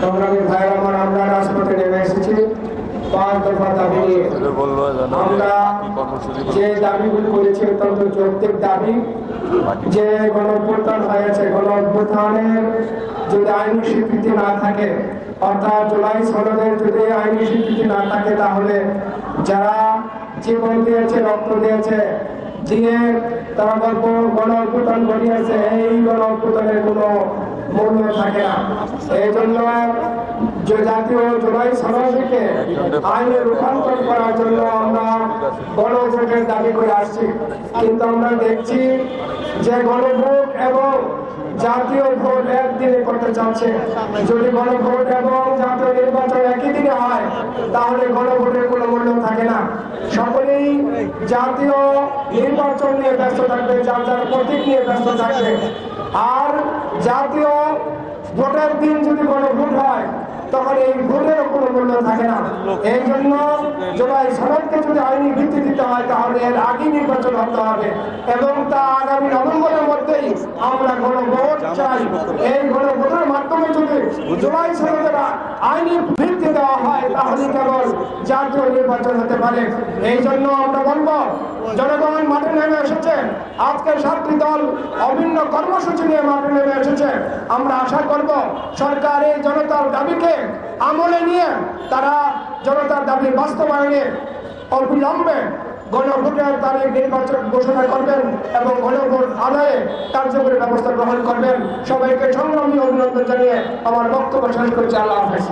সংগ্রামী ভাই আমার আমরা রাজপথে নেমে এসেছি। পাঁচ দফা দাবি নিয়ে। তাদের বলব যেন আমরা যে দাবিগুলি করেছি অত্যন্ত যৌক্তিক দাবি। যে গণ হয়েছে গণ যদি আইনি স্বীকৃতি না থাকে অর্থাৎ জুলাই সনদের যদি আইনি স্বীকৃতি না থাকে তাহলে যারা জীবন দিয়েছে রক্ত দিয়েছে দিয়ে তারা গল্প গণ অভ্যুত্থান এই গণ অভ্যুত্থানের কোনো মূল্য থাকে না। এই জন্য যে জাতীয় আইনে রূপান্তর করার জন্য আমরা দাবি করে আসছি। কিন্তু আমরা দেখছি যে গণভোট এবং জাতীয় ভোট করতে চাচ্ছে। যদি গণভোট এবং জাতীয় নির্বাচন একই দিনে হয়, তাহলে গণভোটের কোনো মূল্য থাকে না। সকলেই জাতীয় নির্বাচন নিয়ে ব্যস্ত থাকবে, যার যার প্রতীক নিয়ে ব্যস্ত থাকবে। আর জাতীয় ভোটের দিন যদি কোনো ভোট হয়, তখন এই ভোটের কোনো মূল্য থাকে না। এই জন্য জুলাই সনদকে যদি আইনি ভিত্তি দিতে হয়, তাহলে এর আগে নির্বাচন হতে হবে। এবং তা আগামী নভেম্বরের মধ্যেই আমরা গণভোট চাই। এই গণভোটের যদি জুলাই সনদের আইনি ভিত্তি দেওয়া হয়, তাহলে কেবল জাতীয় নির্বাচন হতে পারে। এই জন্য আমরা বলব, জনগণ মাঠে নেমে এসেছে। আজকে সাতটি দল অভিন্ন কর্মসূচি নিয়ে মাঠে নেমে এসেছে। আমরা আশা করব, সরকার এই জনতার দাবিকে আমলে নিয়ে তারা জনতার দাবি বাস্তবায়নে অবিলম্বে গণভোটের তারিখ নির্বাচন ঘোষণা করবেন এবং গণভোট আদায়ে কার্যকরী ব্যবস্থা গ্রহণ করবেন। সবাইকে সংগ্রামী অভিনন্দন জানিয়ে আমার বক্তব্য শেষ করছি। আল্লাহ হাফেজ।